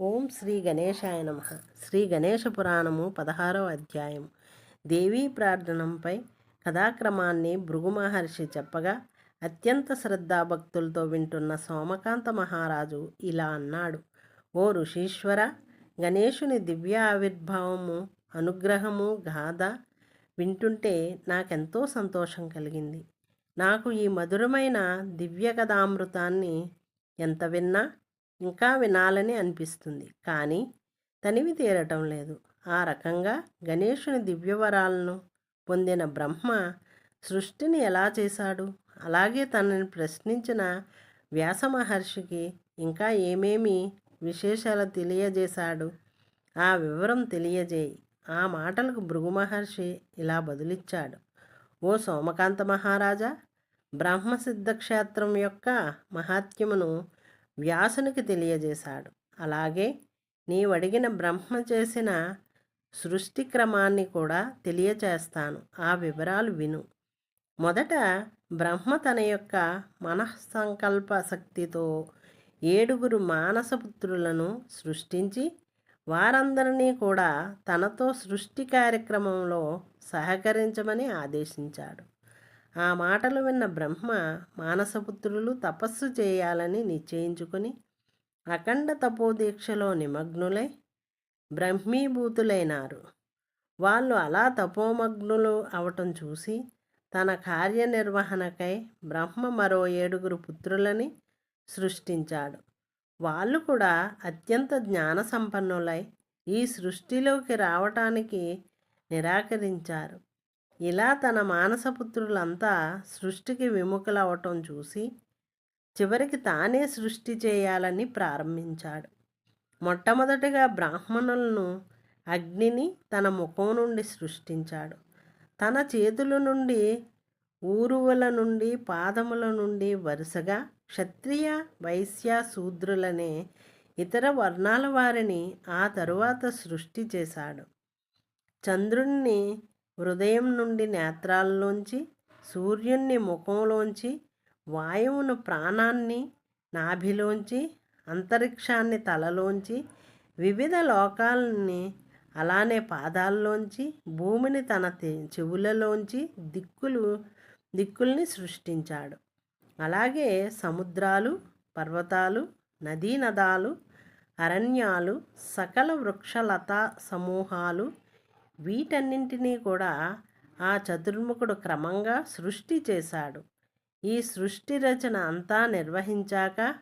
ఓం శ్రీ గణేశాయ నమ. శ్రీ గణేశ పురాణము పదహారవ అధ్యాయం దేవీ ప్రార్థనంపై కథాక్రమాన్ని భృగు మహర్షి చెప్పగా అత్యంత శ్రద్ధాభక్తులతో వింటున్న సోమకాంత మహారాజు ఇలా అన్నాడు. ఓ ఋషీశ్వర గణేశుని దివ్య ఆవిర్భావము అనుగ్రహము గాథ వింటుంటే నాకెంతో సంతోషం కలిగింది. నాకు ఈ మధురమైన దివ్య కథామృతాన్ని ఎంత విన్నా ఇంకా వినాలని అనిపిస్తుంది. కానీ తనివి తీరటం లేదు. ఆ రకంగా గణేషుని దివ్యవరాలను పొందిన బ్రహ్మ సృష్టిని ఎలా చేశాడు? అలాగే తనని ప్రశ్నించిన వ్యాస మహర్షికి ఇంకా ఏమేమి విశేషాలు తెలియజేశాడు? ఆ వివరం తెలియజేయి. ఆ మాటలకు భృగు మహర్షి ఇలా బదులిచ్చాడు. ఓ సోమకాంత మహారాజా బ్రహ్మసిద్ధ క్షేత్రం యొక్క మహాత్యమును వ్యాసునికి తెలియజేశాడు. అలాగే నీవడిగిన బ్రహ్మ చేసిన సృష్టి క్రమాన్ని కూడా తెలియచేస్తాను. ఆ వివరాలు విను. మొదట బ్రహ్మ తన యొక్క మనఃసంకల్ప శక్తితో ఏడుగురు మానసపుత్రులను సృష్టించి వారందరినీ కూడా తనతో సృష్టి కార్యక్రమంలో సహకరించమని ఆదేశించాడు. ఆ మాటలు విన్న బ్రహ్మ మానసపుత్రులు తపస్సు చేయాలని నిశ్చయించుకుని అఖండ తపోదీక్షలో నిమగ్నులై బ్రహ్మీభూతులైనారు. వాళ్ళు అలా తపోమగ్నులు అవటం చూసి తన కార్యనిర్వహణకై బ్రహ్మ మరో ఏడుగురు పుత్రులని సృష్టించాడు. వాళ్ళు కూడా అత్యంత జ్ఞాన సంపన్నులై ఈ సృష్టిలోకి రావటానికి నిరాకరించారు. ఇలా తన మానసపుత్రులంతా సృష్టికి విముఖులవటం చూసి చివరికి తానే సృష్టి చేయాలని ప్రారంభించాడు. మొట్టమొదటిగా బ్రాహ్మణులను అగ్నిని తన ముఖం నుండి సృష్టించాడు. తన చేతుల నుండి ఊరువుల నుండి పాదముల నుండి వరుసగా క్షత్రియ వైశ్య శూద్రులనే ఇతర వర్ణాల వారిని ఆ తరువాత సృష్టి చేశాడు. చంద్రుణ్ణి హృదయం నుండి నేత్రాల్లోంచి సూర్యుణ్ణి ముఖంలోంచి వాయువును ప్రాణాన్ని నాభిలోంచి అంతరిక్షాన్ని తలలోంచి వివిధ లోకాలని అలానే పాదాల్లోంచి భూమిని తన చెవులలోంచి దిక్కులు దిక్కుల్ని సృష్టించాడు. అలాగే సముద్రాలు పర్వతాలు నదీనదాలు అరణ్యాలు సకల వృక్షలతా సమూహాలు వీటన్నింటినీ కూడా ఆ చతుర్ముఖుడు క్రమంగా సృష్టి చేశాడు. ఈ సృష్టి రచన అంతా నిర్వహించాక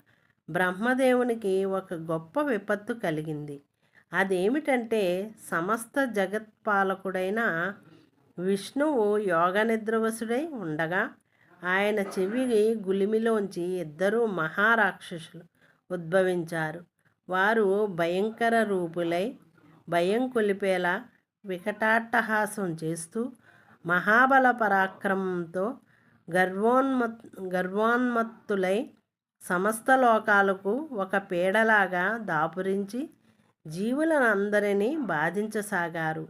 బ్రహ్మదేవునికి ఒక గొప్ప విపత్తు కలిగింది. అదేమిటంటే సమస్త జగత్పాలకుడైన విష్ణువు యోగ నిద్రవసుడై ఉండగా ఆయన చెవి గులిమిలోంచి ఇద్దరు మహారాక్షసులు ఉద్భవించారు. వారు భయంకర రూపులై భయం కొలిపేలా వికటాట్టహాసం చేస్తూ మహాబల పరాక్రమంతో గర్వోన్మత్ గర్వోన్మత్తులై సమస్త లోకాలకు ఒక పీడలాగా దాపురించి జీవులనందరినీ బాధించసాగారు.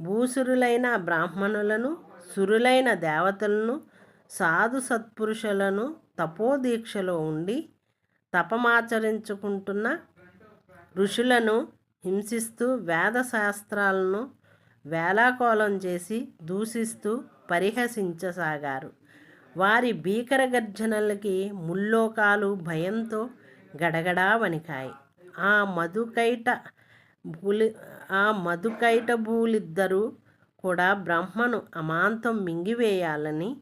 భూసురులైన బ్రాహ్మణులను సురులైన దేవతలను సాధు సత్పురుషులను తపోదీక్షలో ఉండి తపమాచరించుకుంటున్న ఋషులను హింసిస్తూ వేద శాస్త్రాలను వేలాకోలం చేసి దూషిస్తూ పరిహసించసాగారు. వారి భీకర గర్జనలకి ముల్లోకాలు భయంతో గడగడా వణికాయి. ఆ మధుకైట భూలి ఆ మధుకైట భూలిద్దరూ కూడా బ్రహ్మను అమాంతం మింగివేయాలని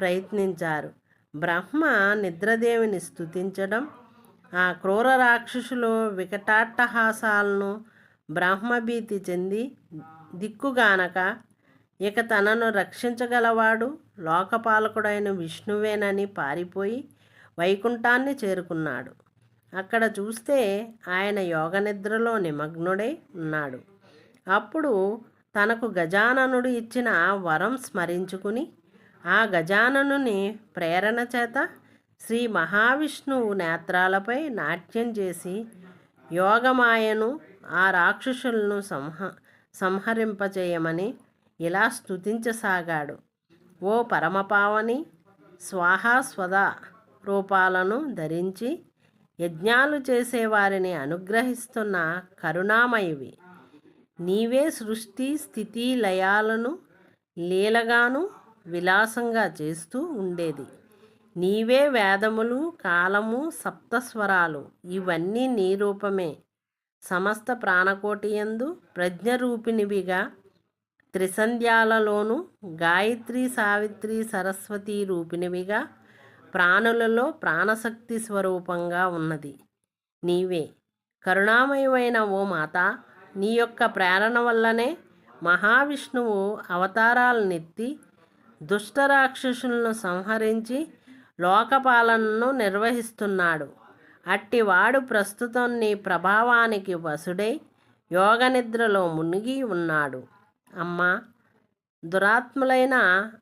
ప్రయత్నించారు. బ్రహ్మ నిద్రదేవిని స్థుతించడం ఆ క్రూర రాక్షసులు వికటాట్టహాసాలను బ్రహ్మభీతి చెంది దిక్కుగానక ఇక తనను రక్షించగలవాడు లోకపాలకుడైన విష్ణువేనని పారిపోయి వైకుంఠాన్ని చేరుకున్నాడు. అక్కడ చూస్తే ఆయన యోగ నిద్రలో నిమగ్నుడై ఉన్నాడు. అప్పుడు తనకు గజాననుడు ఇచ్చిన వరం స్మరించుకుని ఆ గజాననుని ప్రేరణ చేత శ్రీ మహావిష్ణువు నేత్రాలపై నాట్యం చేసి యోగమాయను ఆ రాక్షసులను సంహ సంహరింపచేయమని ఇలా స్తుతించసాగాడు. ఓ పరమపావని స్వాహాస్వద రూపాలను ధరించి యజ్ఞాలు చేసేవారిని అనుగ్రహిస్తున్న కరుణామయివి. నీవే సృష్టి స్థితి లయాలను లీలగాను విలాసంగా చేస్తూ ఉండేది. నీవే వేదములు కాలము సప్తస్వరాలు. ఇవన్నీ నీ రూపమే. సమస్త ప్రాణకోటియందు ప్రజ్ఞరూపిణివిగా త్రిసంధ్యాలలోనూ గాయత్రి సావిత్రి సరస్వతి రూపిణివిగా ప్రాణులలో ప్రాణశక్తి స్వరూపంగా ఉన్నది. నీవే. కరుణామయమైన ఓ మాత నీ యొక్క ప్రేరణ వల్లనే మహావిష్ణువు అవతారాలనెత్తి దుష్టరాక్షసులను సంహరించి లోకపాలనను నిర్వహిస్తున్నాడు. అట్టివాడు ప్రస్తుతం నీ ప్రభావానికి వసుడై యోగనిద్రలో మునిగి ఉన్నాడు. అమ్మా! దురాత్ములైన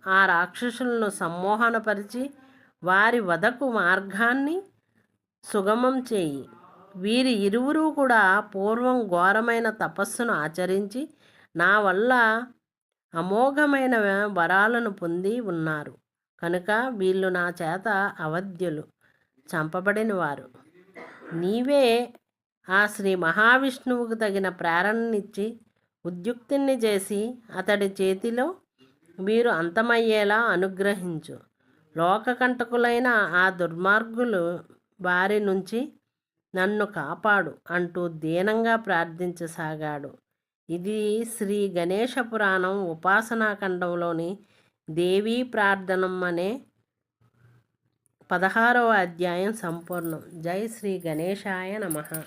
ఆ రాక్షసులను సమ్మోహనపరిచి వారి వదకు మార్గాన్ని సుగమం చేయి. వీరి ఇరువురు కూడా పూర్వం ఘోరమైన తపస్సును ఆచరించి నా వల్ల అమోఘమైన వరాలను పొంది ఉన్నారు. కనుక వీళ్ళు నా చేత అవధ్యులు చంపబడిన వారు నీవే ఆ శ్రీ మహావిష్ణువుకు తగిన ప్రేరణనిచ్చి ఉద్యుక్తిని చేసి అతడి చేతిలో వీరు అంతమయ్యేలా అనుగ్రహించు. లోకకంటకులైన ఆ దుర్మార్గులు బారి నుంచి నన్ను కాపాడు అంటూ దీనంగా ప్రార్థించసాగాడు. ఇది శ్రీ గణేష పురాణం ఉపాసనాఖండంలోని దేవీ ప్రార్థనం అనే పదహారవ అధ్యాయం సంపూర్ణం. జై శ్రీ గణేశాయ నమః.